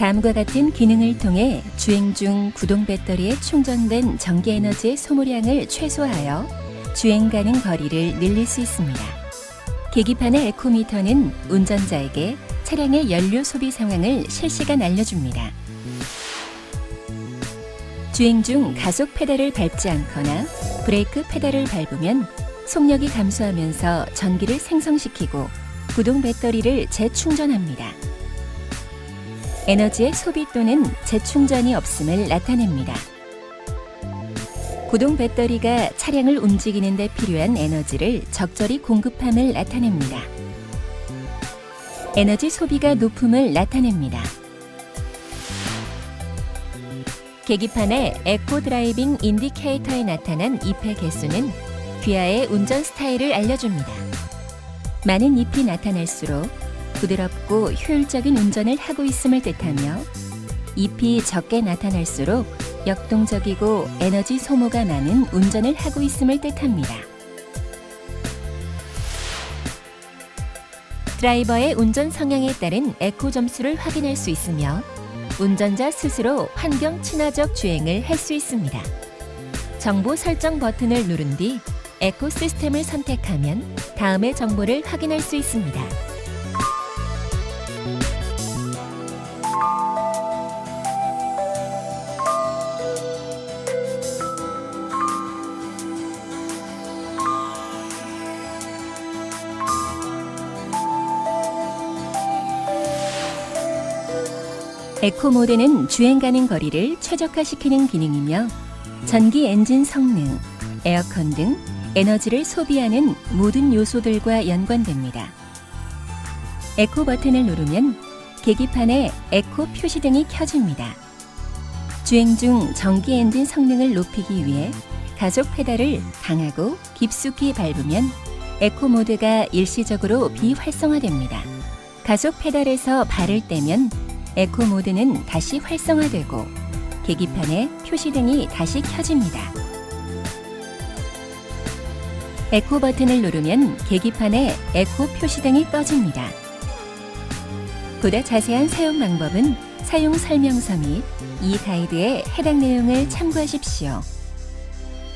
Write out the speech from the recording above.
다음과 같은 기능을 통해 주행 중 구동 배터리에 충전된 전기 에너지의 소모량을 최소화하여 주행 가능 거리를 늘릴 수 있습니다. 계기판의 에코미터는 운전자에게 차량의 연료 소비 상황을 실시간 알려줍니다. 주행 중 가속 페달을 밟지 않거나 브레이크 페달을 밟으면 속력이 감소하면서 전기를 생성시키고 구동 배터리를 재충전합니다. 에너지의 소비 또는 재충전이 없음을 나타냅니다. 구동 배터리가 차량을 움직이는 데 필요한 에너지를 적절히 공급함을 나타냅니다. 에너지 소비가 높음을 나타냅니다. 계기판의 에코 드라이빙 인디케이터에 나타난 잎의 개수는 귀하의 운전 스타일을 알려줍니다. 많은 잎이 나타날수록 부드럽고 효율적인 운전을 하고 있음을 뜻하며 잎이 적게 나타날수록 역동적이고 에너지 소모가 많은 운전을 하고 있음을 뜻합니다. 드라이버의 운전 성향에 따른 에코 점수를 확인할 수 있으며 운전자 스스로 환경 친화적 주행을 할 수 있습니다. 정보 설정 버튼을 누른 뒤 에코 시스템을 선택하면 다음의 정보를 확인할 수 있습니다. 에코 모드는 주행 가능 거리를 최적화시키는 기능이며 전기 엔진 성능, 에어컨 등 에너지를 소비하는 모든 요소들과 연관됩니다. 에코 버튼을 누르면 계기판에 에코 표시등이 켜집니다. 주행 중 전기 엔진 성능을 높이기 위해 가속 페달을 강하고 깊숙이 밟으면 에코 모드가 일시적으로 비활성화됩니다. 가속 페달에서 발을 떼면 에코 모드는 다시 활성화되고 계기판에 표시등이 다시 켜집니다. 에코 버튼을 누르면 계기판에 에코 표시등이 꺼집니다. 보다 자세한 사용 방법은 사용 설명서 및 이 가이드의 해당 내용을 참고하십시오.